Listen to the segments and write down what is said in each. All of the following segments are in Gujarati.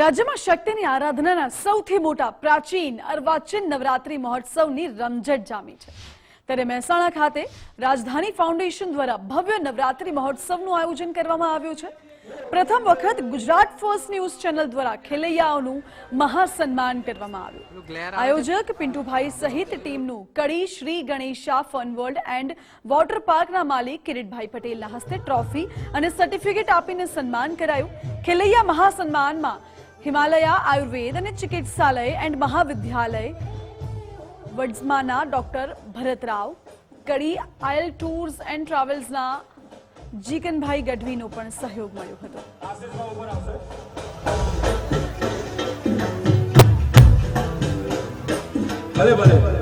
રાજ્યમાં શક્તિની આરાધનાના સૌથી મોટા પ્રાચીન અર્વાચીન નવરાત્રી મહોત્સવની રમઝટ જામી છે. ત્યારે મહેસાણા ખાતે રાજધાની ફાઉન્ડેશન દ્વારા ભવ્ય નવરાત્રી મહોત્સવનું આયોજન કરવામાં આવ્યું છે. પ્રથમ વખત ગુજરાત ફર્સ્ટ ન્યૂઝ ચેનલ દ્વારા ખેલૈયાઓનું મહાસન્માન કરવામાં આવ્યું. આયોજક પિન્ટુભાઈ સહિત ટીમનું કડી Shri Ganesha fun world and water પાર્કના માલિક કિરીટભાઈ પટેલના હસ્તે ટ્રોફી અને સર્ટિફિકેટ આપીને સન્માન કરાયું. ખેલૈયા મહાસન્માનમાં હિમાલયા, આયુર્વેદ અને ચિકિત્સાલય એન્ડ મહાવિદ્યાલય. વડઝમાના ડોક્ટર ભરતરાવ, કડી, આયલ ટૂર્સ એન્ડ ટ્રાવેલ્સના જીકનભાઈ ગઢવીનો પણ સહયોગ મળ્યો હતો. ભલે ભલે.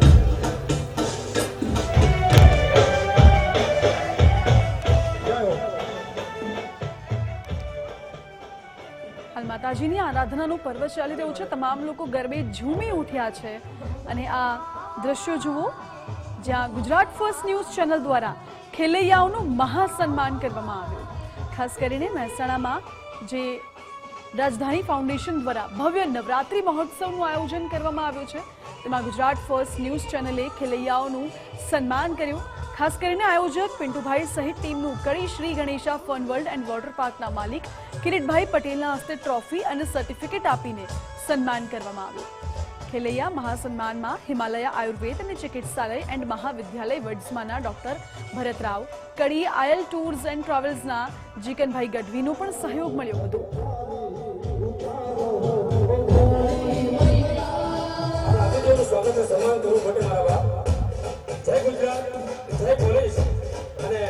હાલ માતાજીની આરાધનાનું પર્વ ચાલી રહ્યું છે. તમામ લોકો ગરબે ઝૂમી ઉઠ્યા છે. અને આ દ્રશ્યો જુઓ. જ્યાં ગુજરાત ફર્સ્ટ ન્યૂઝ ચેનલ દ્વારા ખેલૈયાઓનું મહાસન્માન કરવામાં આવ્યું. ખાસ કરીને મહેસાણામાં જે રાજધાની ફાઉન્ડેશન દ્વારા ભવ્ય નવરાત્રી મહોત્સવનું આયોજન કરવામાં આવ્યું છે. તેમાં ગુજરાત ફર્સ્ટ ન્યૂઝ ચેનલે ખેલૈયાઓનું સન્માન કર્યું. ખાસ કરીને આયોજક પિન્ટુભાઈ સહિત ટીમનું કડી Shri Ganesha fun world and water પાર્કના માલિક કિરીટભાઈ પટેલના હસ્તે ટ્રોફી અને સર્ટિફિકેટ આપીને સન્માન કરવામાં આવ્યું. ખેલૈયા, મહાસન્માનમાં હિમાલયા આયુર્વેદ અને ચિકિત્સાલય એન્ડ મહાવિદ્યાલય વડ્સમાંના ડોક્ટર ભરતરાવ. કડી, આયલ ટૂર્સ એન્ડ ટ્રાવેલ્સના જીકનભાઈ ગઢવીનો પણ સહયોગ મળ્યો હતો. જય ગુજરાત, જય પોલીસ અને